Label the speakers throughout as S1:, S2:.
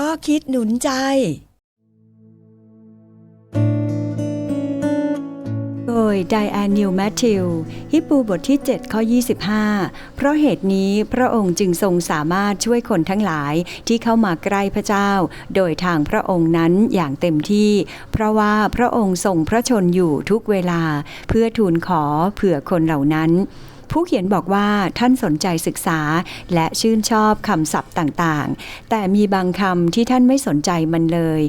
S1: ข้อคิดหนุนใจ โดยไดแอนนิวแมทธิว ฮิปูบทที่ 7 ข้อ 25 เพราะเหตุนี้พระองค์จึงทรงสามารถช่วยคนทั้งหลายที่เข้ามาใกล้พระเจ้า โดยทางพระองค์นั้นอย่างเต็มที่ เพราะว่าพระองค์ทรงพระชนอยู่ทุกเวลา เพื่อทูลขอเผื่อคนเหล่านั้น ผู้เขียนบอกว่าท่านสนใจศึกษาและชื่นชอบคำศัพท์ต่างๆ แต่มีบางคำที่ท่านไม่สนใจมันเลย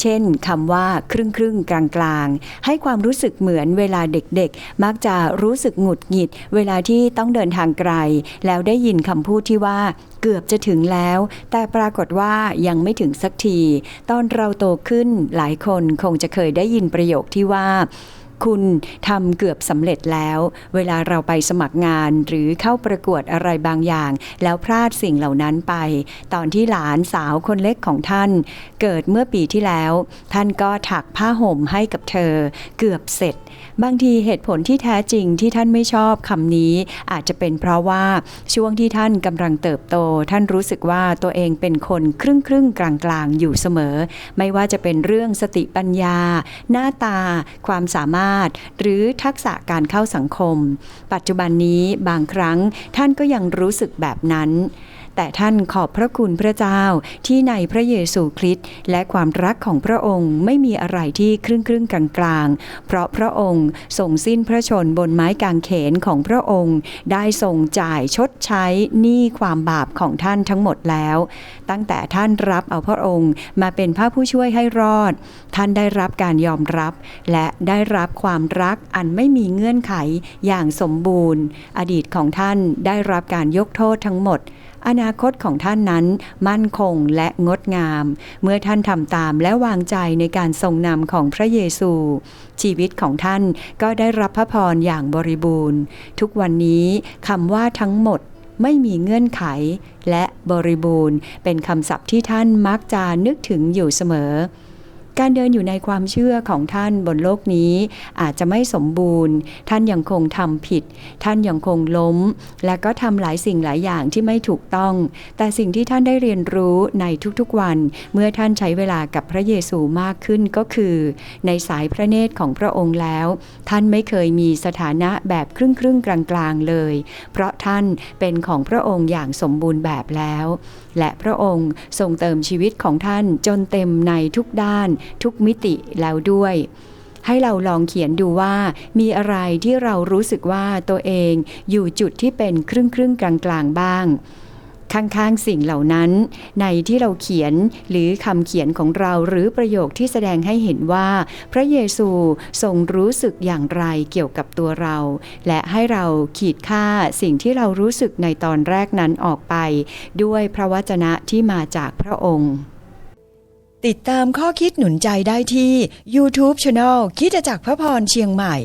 S1: เช่นคำว่าครึ่งครึ่งกลางกลางให้ความรู้สึกเหมือนเวลาเด็กๆ มักจะรู้สึกหงุดหงิด เวลาที่ต้องเดินทางไกล แล้วได้ยินคำพูดที่ว่าเกือบจะถึงแล้ว แต่ปรากฏว่ายังไม่ถึงสักที ตอนเราโตขึ้นหลายคนคงจะเคยได้ยินประโยคที่ว่า คุณทำเกือบสำเร็จแล้ว เวลาเราไปสมัครงานหรือเข้าประกวดอะไรบางอย่าง แล้วพลาดสิ่งเหล่านั้นไป ตอนที่หลานสาวคนเล็กของท่าน เกิดเมื่อปีที่แล้ว ท่านก็ถักผ้าห่มให้กับเธอ เกือบเสร็จ บางทีเหตุผลที่แท้จริงที่ท่านไม่ชอบคำนี้ อาจจะเป็นเพราะว่าช่วงที่ท่านกำลังเติบโต ท่านรู้สึกว่าตัวเองเป็นคนครึ่งครึ่งๆกลางกลางๆอยู่เสมอ ไม่ว่าจะเป็นเรื่องสติปัญญา หน้าตา ความสามารถหรือทักษะการเข้าสังคม ปัจจุบันนี้บางครั้งท่านก็ยังรู้สึกแบบนั้น แต่ท่านขอบพระคุณพระเจ้าที่ในพระเยซูคริสต์และความรักของพระองค์ไม่มีอะไรที่ครึ่งครึ่งกลางกลางเพราะพระองค์ทรงสิ้นพระชนบนไม้กางเขนของพระองค์ ได้ทรงจ่ายชดใช้หนี้ความบาปของท่านทั้งหมดแล้ว ตั้งแต่ท่านรับเอาพระองค์มาเป็นพระผู้ช่วยให้รอด ท่านได้รับการยอมรับ และได้รับความรักอันไม่มีเงื่อนไขอย่างสมบูรณ์ อดีตของท่านได้รับการยกโทษทั้งหมดอนาคตของท่านนั้นมั่นคงและงดงาม เมื่อท่านทำตามและวางใจในการทรงนำของพระเยซู ชีวิตของท่านก็ได้รับพระพรอย่างบริบูรณ์ ทุกวันนี้คำว่าทั้งหมดไม่มีเงื่อนไขและบริบูรณ์ เป็นคำศัพท์ที่ท่านมักจะนึกถึงอยู่เสมอ การเดินอยู่ในความเชื่อของท่านบนโลกนี้ อาจจะไม่สมบูรณ์ ท่านยังคงทำผิด ท่านยังคงล้ม และก็ทำหลายสิ่งหลายอย่างที่ไม่ถูกต้อง แต่สิ่งที่ท่านได้เรียนรู้ในทุกๆวัน เมื่อท่านใช้เวลากับพระเยซูมากขึ้นก็คือ ในสายพระเนตรของพระองค์แล้ว ท่านไม่เคยมีสถานะแบบครึ่งครึ่งๆกลางกลางๆเลย เพราะท่านเป็นของพระองค์อย่างสมบูรณ์แบบแล้ว และพระองค์ทรงเติมชีวิตของท่านจนเต็มในทุกด้านทุกมิติแล้วด้วย ให้เราลองเขียนดูว่า มีอะไรที่เรารู้สึกว่าตัวเองอยู่จุดที่เป็นครึ่งครึ่งกลางกลางบ้างข้างๆสิ่งเหล่านั้นในที่เราเขียนหรือคำเขียนของเราหรือประโยคที่แสดงให้เห็นว่า พระเยซูทรงรู้สึกอย่างไรเกี่ยวกับตัวเรา และให้เราขีดค่าสิ่งที่เรารู้สึกในตอนแรกนั้นออกไป ด้วยพระวจนะที่มาจากพระองค์ ติดตามข้อคิดหนุนใจได้ที่ YouTube Channel คิดจากพระพรเชียงใหม่